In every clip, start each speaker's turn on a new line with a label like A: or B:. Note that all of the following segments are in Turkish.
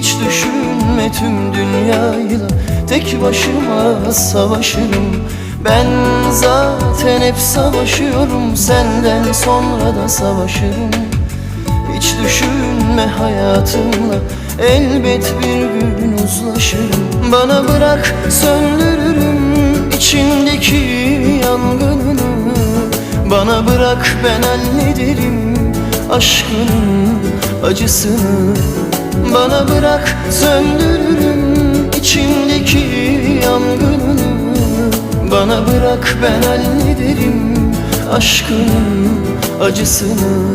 A: Hiç düşünme tüm dünyayla Tek başıma savaşırım. Ben zaten hep savaşıyorum. Senden sonra da savaşırım. Hiç düşünme hayatımla. Elbet bir gün uzlaşırım. Bana bırak söndürürüm içindeki yangınını. Bana bırak ben hallederim aşkının acısını Bana bırak söndürürüm içindeki yangınını Bana bırak ben hallederim aşkının acısını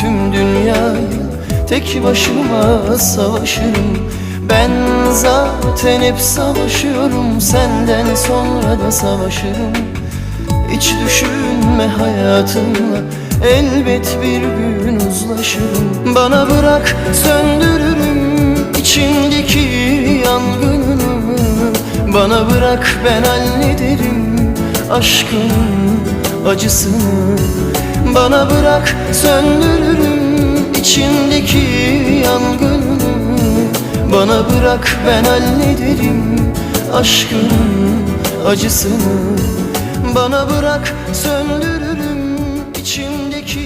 A: tüm dünyayı. Tek başıma savaşırım. Ben zaten hep savaşıyorum. Senden sonra da savaşırım. Hiç düşünme hayatımla. Elbet bir gün uzlaşırım. Bana bırak söndürürüm içindeki yangınını. Bana bırak ben hallederim aşkının acısını Bana bırak söndürürüm içindeki yangınını Bana bırak ben hallederim aşkının acısını. Bana bırak söndürürüm içimdeki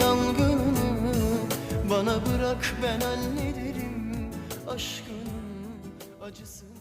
A: yangını. Bana bırak ben hallederim aşkın acısını